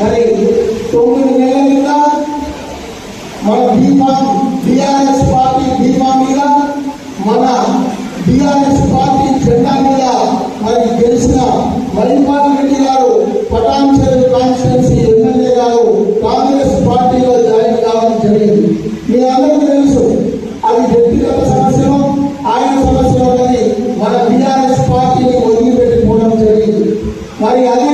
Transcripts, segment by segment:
మరి తొమ్మిది నెలల కింద మన బీమా బీఆర్ఎస్ పార్టీ బీమా మీద మన బీఆర్ఎస్ పార్టీ జెండా మీద మరి గెలిచిన మహిపాల్ రెడ్డి గారు పటాన్ కాన్స్టిట్యున్సీ ఎమ్మెల్యే గారు కాంగ్రెస్ పార్టీలో జాయిన్ కావడం జరిగింది. మీ అందరికీ తెలుసు అది వ్యక్తిగత సమస్యలో ఆయన సమస్యలో కానీ మన బీఆర్ఎస్ పార్టీని వదిలిపెట్టిపోవడం జరిగింది. మరి అదే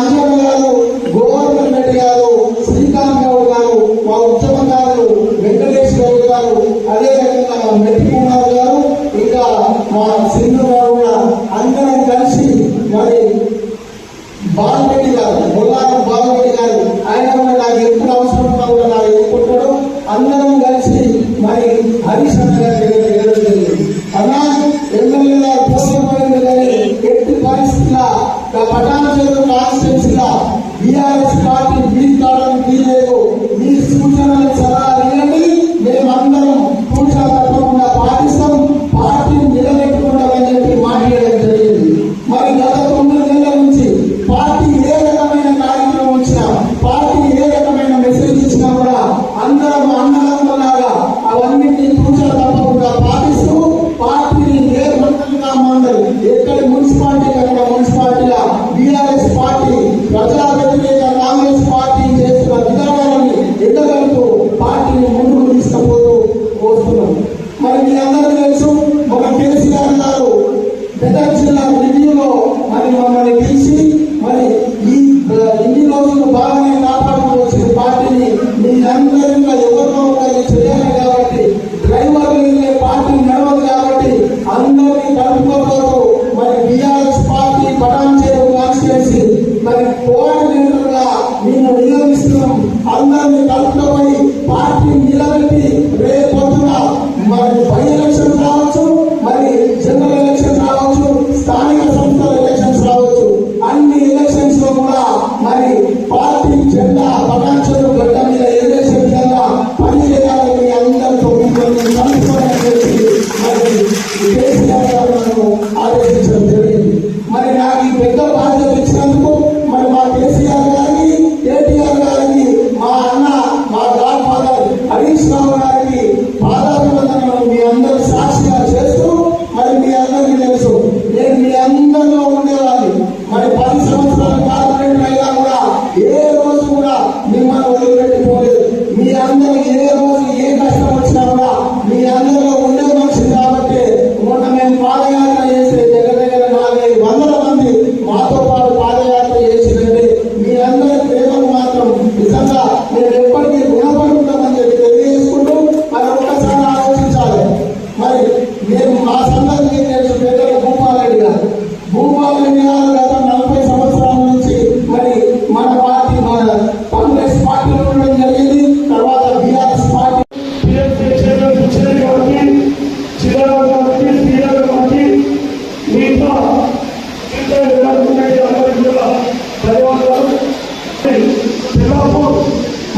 మా గారు గోవర్ధన్ రెడ్డి గారు శ్రీకాంత్ గౌడ్ గారు మా ఉద్యమకారులు వెంకటేష్ గౌడ్ గారు అదేవిధంగా మెట్టి కుమార్ గారు ఇంకా మా సింధు గారు అందరం కలిసి మరి బాలరెడ్డి గారు బొల్లారం బాలరెడ్డి గారు ఆయన కూడా నాకు ఎప్పుడు అవసరం కూడా నాకు ఎదుర్కొంటాడు అందరం కలిసి మరి హరీష్ అన్న గారి దగ్గర వెళ్ళడం అన్నా ఎమ్మెల్యే గారు పోటీ పోయింది కానీ ఎట్టి పరిస్థితుల పటాణ చెరువు మండలి మున్సిపాలిటీ కనుక మున్సిపాలిటీల బీఆర్ఎస్ పార్టీ ప్రజా వ్యతిరేక కాంగ్రెస్ పార్టీ చేస్తున్న విధానాలను ఎద్దగలుగుతూ పార్టీని ముందుకు తీసుకుపోతూ వస్తున్నాం. మరి మీ అందరికీ తెలుసు మన కేసీఆర్ గారు మెదక్ జిల్లా రివ్యూలో మరి మమ్మల్ని పిలిచి మరి ఈ ఇన్ని రోజులు బాగానే కాపాడుతూ వచ్చిన పార్టీని మీరందరిలో ఎవరినో ఒకరిని చేయాలి కాబట్టి డ్రైవర్లు లేని పార్టీ నడవదు కాబట్టి అందరినీ కలుపుకోబోతూ నియమిస్తున్నాం అందరినీ తెలంగాణ గత నలభై సంవత్సరాల నుంచి మరి మన పార్టీ మన కాంగ్రెస్ పార్టీ ఉండడం జరిగింది. తర్వాత బీఆర్ఎస్ పార్టీ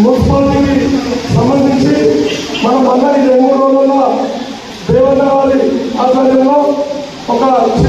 మున్సిపాలిటీకి సంబంధించి మనం అందరి రెండు రోజుల్లో దేవతవారి ఆధ్వర్యంలో ఒక